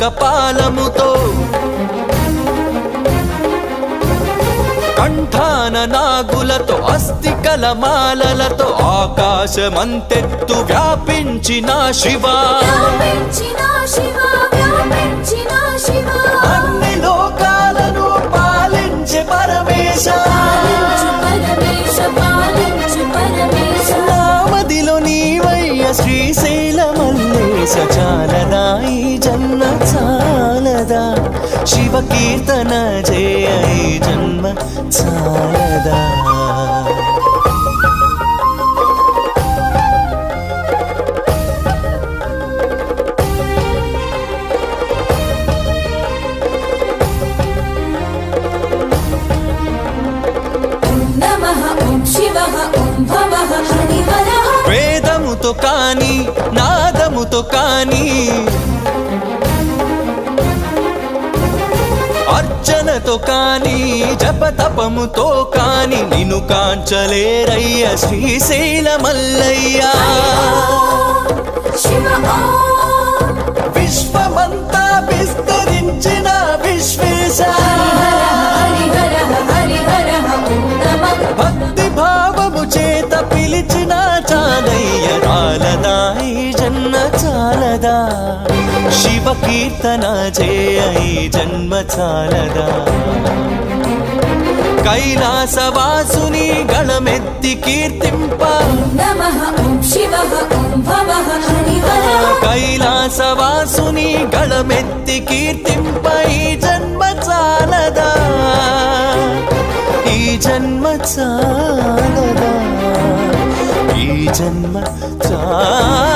కపాలముతో కంఠాన నాగులతో అస్థికల మాలలతో ఆకాశమంతెత్తు వ్యాపించిన శివా. అన్ని లోకాలను పాలించే పరమేశ. నామదిలో నీవయ్య చాలదా శివ కీర్తన జయ జన్మ హరిహరః వేదముతో కాని నాదముతో కాని కాని జపతపముతో కాని నిన్ను కాంచలేరయ్య శ్రీశైల మల్లయ్య. విశ్వమంతా విస్తరించిన విశ్వేశ. భక్తి భావము చేత పిలిచిన చాలయ్య చాలదా చాలదా? శివ కీర్తన ఈ జన్మ చాలదా? కైలాసవాసుని గళమెత్తి కీర్తింప. కైలాసవాసుని గళమెత్తి కీర్తింప ఈ జన్మ చాలదా? ఈ జన్మ చాలదా? ఈ జన్మ చాలదా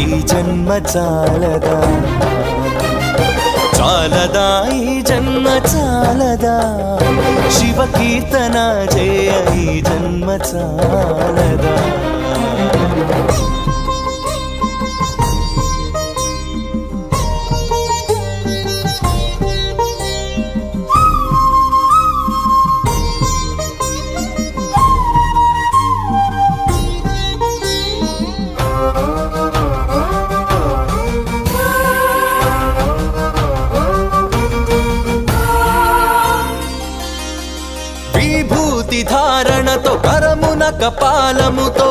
ఈ జన్మ చాలదా చాలదా ఈ జన్మ చాలదా శివ కీర్తన జయ ఈ జన్మ చాలదా విభూతి ధారణతో కరమున కపాలముతో.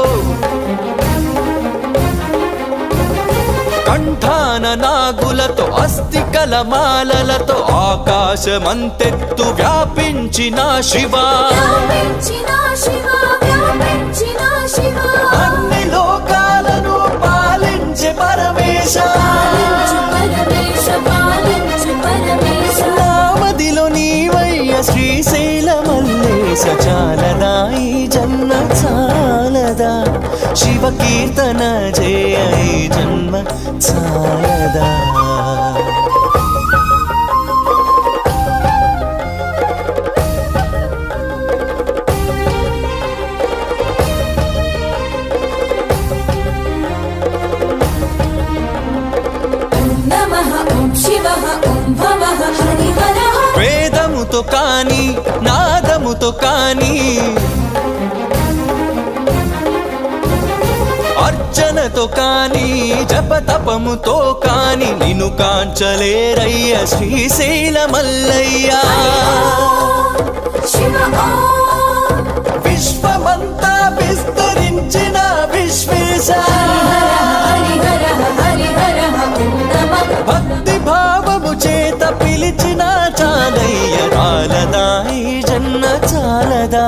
కంఠాన నాగులతో అస్థికల మాలలతో ఆకాశమంతెత్తు వ్యాపించిన శివ. అన్ని లోకాలను పాలించు పరమేశ. చాలదా శివ కీర్తన జయ జన్మ చాలదా వేదముతో కాని నాదముతో కాని అర్చనతో కాని జపతపముతో కాని నిన్ను కాంచలేరయ్య. శ్రీశైల మల్లయ్య. విశ్వమంతా విస్తరించిన విశ్వేశ. భక్తి భావము చేత పిలిచిన చాలయ్య చాలదా ఈ జన్న చాలదా.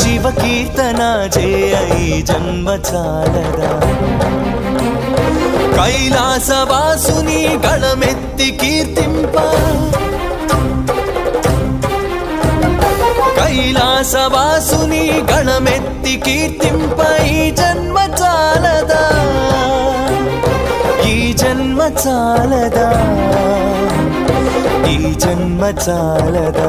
శివ కీర్తన చేయి జన్మ చాలదా కైలాసవాసుని గళమెత్తి కీర్తింప. కైలాసవాసుని గణమెత్తి కీర్తింపై జన్మ చాలదా ఈ జన్మ చాలదా ఈ జన్మ చాలదా